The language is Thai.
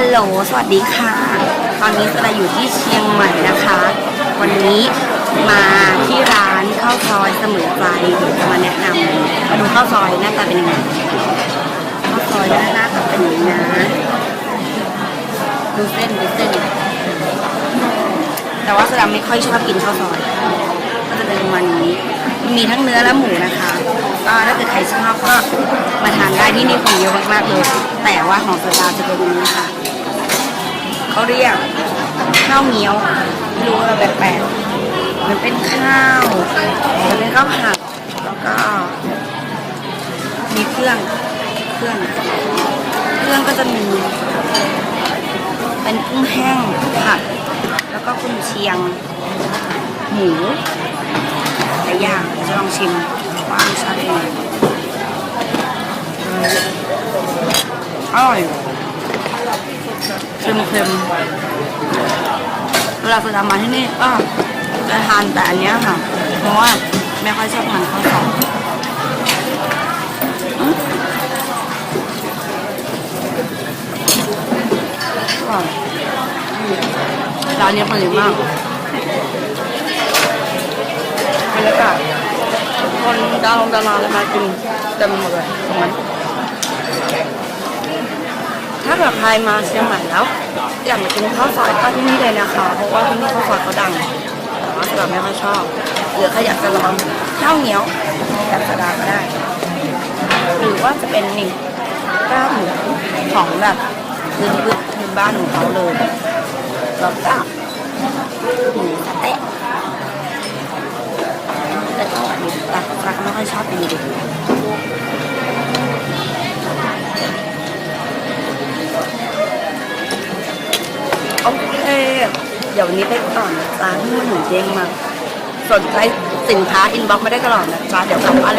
ฮัลโหล สวัสดีค่ะ ตอนนี้สดาอยู่ที่เชียงใหม่นะคะ วันนี้มาที่ร้านข้าวซอยเสมอใจเดี๋ยวจะมาแนะนำมาดูข้าวซอยหน้าตาเป็นยังไง ข้าวซอยหน้าตาเป็นอย่างนี้นะ ดูเส้นดูเส้น แต่ว่าสดาไม่ค่อยชอบกินข้าวซอย ก็จะเป็นประมาณนี้ มีทั้งเนื้อและหมูนะคะ ก็ถ้าเกิดใครชอบก็มาทานได้ที่นี่คนเยอะมากๆเลย แต่ว่าของสดาจะเป็นอย่างนี้ค่ะเขาเรียกข้าวเหนียวไม่รู้ว่าแปลกๆมันเป็นข้าวมันเป็นข้าวผัดแล้วก็ มีเครื่องเครื่องเครื่องก็จะมีเป็นกุ้งแห้งผัดแล้วก็กุ้งเชียง หมูหลายอย่างจะลองชิม ว่ารสชาติเป็นยังอร่อยเค็มๆเวลาสุดามาที่นี่ก็จะทานแต่อันเนี้ยค่ะ เพราะว่าไม่ค่อยชอบทานข้าวซอยอืมอร่อยร้านนี้คนเยอะมากบรรยากาศ คนดารงดาราเลยมากินเต็มหมดเลยตรงนั้นถ้าเกิดใครมาเชียงใหม่แล้ว อยากมากินข้าวซอยก็ที่นี่เลยนะคะ เพราะว่าที่นี่ข้าวซอยเขาดังแต่ว่าสดาไม่ค่อยชอบหรือใครอยากจะลองข้าวเหนียวแบบสดาก็ได้ หรือว่าจะเป็นนี่ลาบหมูของแบบยืนพื้นพื้นบ้านของเขาเลยแล้วก็ เดี๋ยววันนี้ไปก่อนนะจ๊ะที่มันหนูเด้งมา สนใจสินค้าอินบ็อกมาได้ตลอดนะจ๊ะเดี๋ยวกลับมอะไร